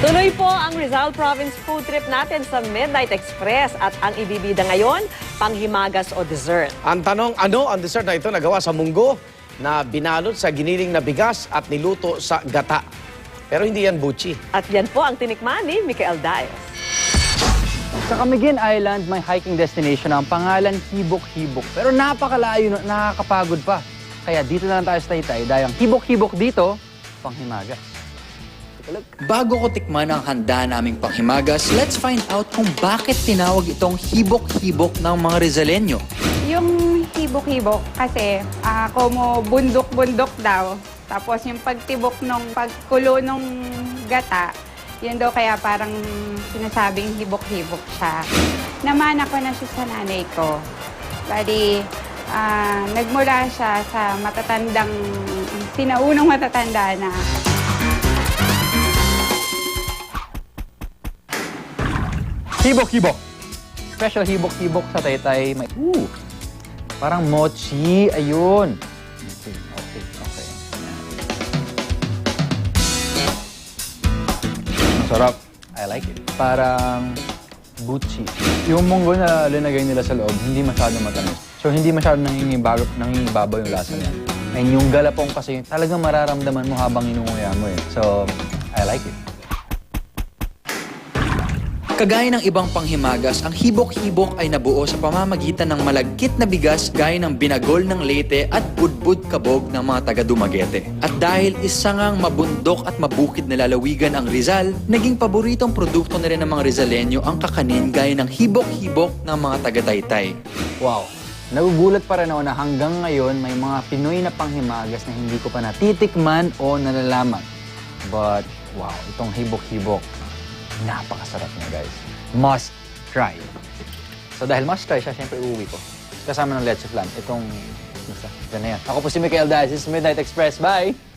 Tuloy po ang Rizal Province food trip natin sa Midnight Express at ang ibibida ngayon, panghimagas o dessert. Ang tanong, ano ang dessert na ito nagawa sa munggo na binalot sa giniling na bigas at niluto sa gata? Pero hindi yan buchi. At yan po ang tinikman ni Mikael Diaz. Sa Camiguin Island, may hiking destination na ang pangalan Hibok-Hibok. Pero napakalayo, na- nakakapagod pa. Kaya dito na lang tayo sa Taytay dahil ang Hibok-Hibok dito, panghimagas. Bago ko tikman ang handa naming panghimagas, let's find out kung bakit tinawag itong hibok-hibok ng mga Rizalenyo. Yung hibok-hibok kasi ah, como bundok-bundok daw. Tapos yung pagtibok nung pagkulo nung gata, yun daw kaya parang sinasabing hibok-hibok siya. Namana ko na siya sa nanay ko. Bali, ah, nagmula siya sa matatandang, sinaunang matatanda na Hibok-Hibok. Special Hibok-Hibok sa Taytay. May, ooh, parang mochi. Ayun. Okay, okay, okay. Masarap. I like it. Parang buchi. Yung munggo na linagay nila sa loob, hindi masyado matamis. So, hindi masyado nangingibabaw, nangingibabaw yung lasa niya. And yung galapong kasi, talagang mararamdaman mo habang inunguya mo eh. So, I like it. Kagaya ng ibang panghimagas, ang hibok-hibok ay nabuo sa pamamagitan ng malagkit na bigas gaya ng binagol ng Leyte at budbud kabog ng mga taga Dumaguete. At dahil isa ngang mabundok at mabukid na lalawigan ang Rizal, naging paboritong produkto na rin ng mga Rizalenyo ang kakanin gaya ng hibok-hibok ng mga taga Taytay. Wow. Nagugulat pa rin ako na hanggang ngayon may mga Pinoy na panghimagas na hindi ko pa natitikman o nalalaman. But wow, itong hibok-hibok, napakasarap niya guys. Must try. So dahil must try siya, syempre uuwi ko. Kasama ng leche flan, itong... Basta, dyan na yan. Ako po si Mikael Diaz, this is Midnight Express. Bye!